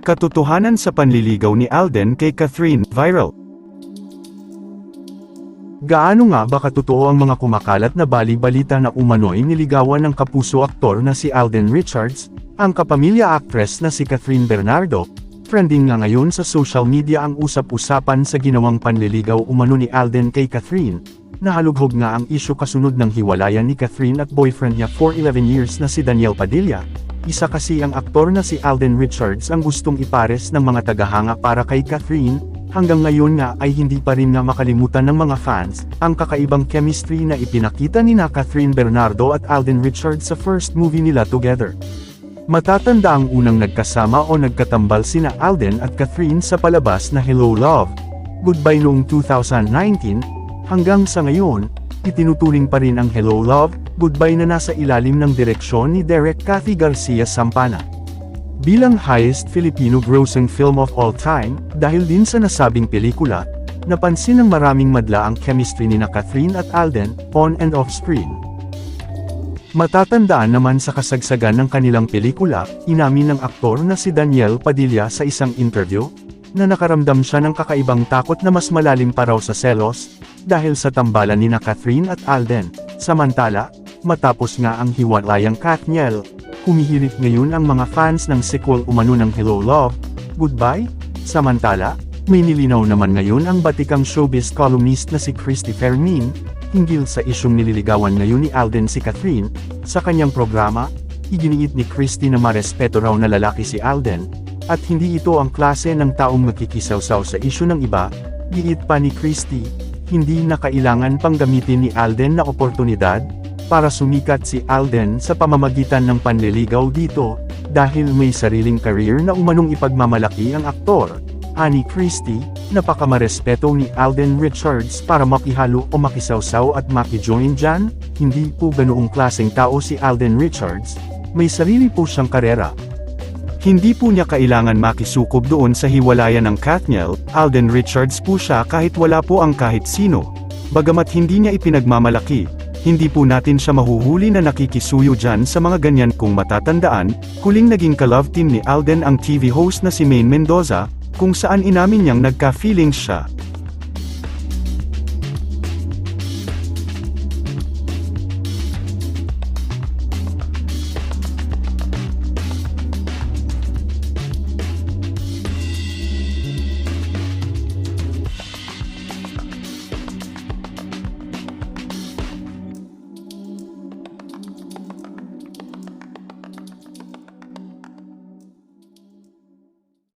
Katotohanan sa panliligaw ni Alden kay Catherine, viral. Gaano nga ba katotoo ang mga kumakalat na bali-balita na umano'y niligawan ng kapuso aktor na si Alden Richards, ang kapamilya actress na si Catherine Bernardo, trending nga ngayon sa social media ang usap-usapan sa ginawang panliligaw umano ni Alden kay Catherine, nahalughog nga ang isyu kasunod ng hiwalayan ni Catherine at boyfriend niya for 11 years na si Daniel Padilla, isa kasi ang aktor na si Alden Richards ang gustong ipares ng mga tagahanga para kay Catherine, hanggang ngayon nga ay hindi pa rin nga makalimutan ng mga fans, ang kakaibang chemistry na ipinakita ni na Catherine Bernardo at Alden Richards sa first movie nila together. Matatanda ang unang nagkasama o nagkatambal sina Alden at Catherine sa palabas na Hello Love, Goodbye noong 2019, hanggang sa ngayon, itinuturing pa rin ang Hello Love, Goodbye na nasa ilalim ng direksyon ni Derek Cathy Garcia Sampana. Bilang highest Filipino grossing film of all time, dahil din sa nasabing pelikula, napansin ng maraming madla ang chemistry ni na Catherine at Alden, on and off screen. Matatandaan naman sa kasagsagan ng kanilang pelikula, inamin ng aktor na si Daniel Padilla sa isang interview, na nakaramdam siya ng kakaibang takot na mas malalim pa raw sa selos, dahil sa tambalan ni na Catherine at Alden. Samantala, matapos nga ang hiwalayang Kathniel, humihirit ngayon ang mga fans ng sequel umano ng Hello Love, Goodbye? Samantala, may nilinaw naman ngayon ang batikang showbiz columnist na si Christy Fermin, hinggil sa isyong nililigawan ngayon ni Alden si Catherine, sa kanyang programa, iginiit ni Christy na marespeto raw na lalaki si Alden, at hindi ito ang klase ng taong makikisawsaw sa isyu ng iba, giit pa ni Christy, hindi na kailangan pang gamitin ni Alden na oportunidad, para sumikat si Alden sa pamamagitan ng panliligaw dito, dahil may sariling career na umanong ipagmamalaki ang aktor. Ani Christie, napakamarespeto ni Alden Richards para makihalo o makisawsaw at makijoin dyan, hindi po ganoong klaseng tao si Alden Richards, may sarili po siyang karera. Hindi po niya kailangan makisukob doon sa hiwalayan ng Kathniel, Alden Richards po siya kahit wala po ang kahit sino. Bagamat hindi niya ipinagmamalaki, hindi po natin siya mahuhuli na nakikisuyo dyan sa mga ganyan kung matatandaan, huling naging ka-love team ni Alden ang TV host na si Maine Mendoza, kung saan inamin niyang nagka-feelings siya,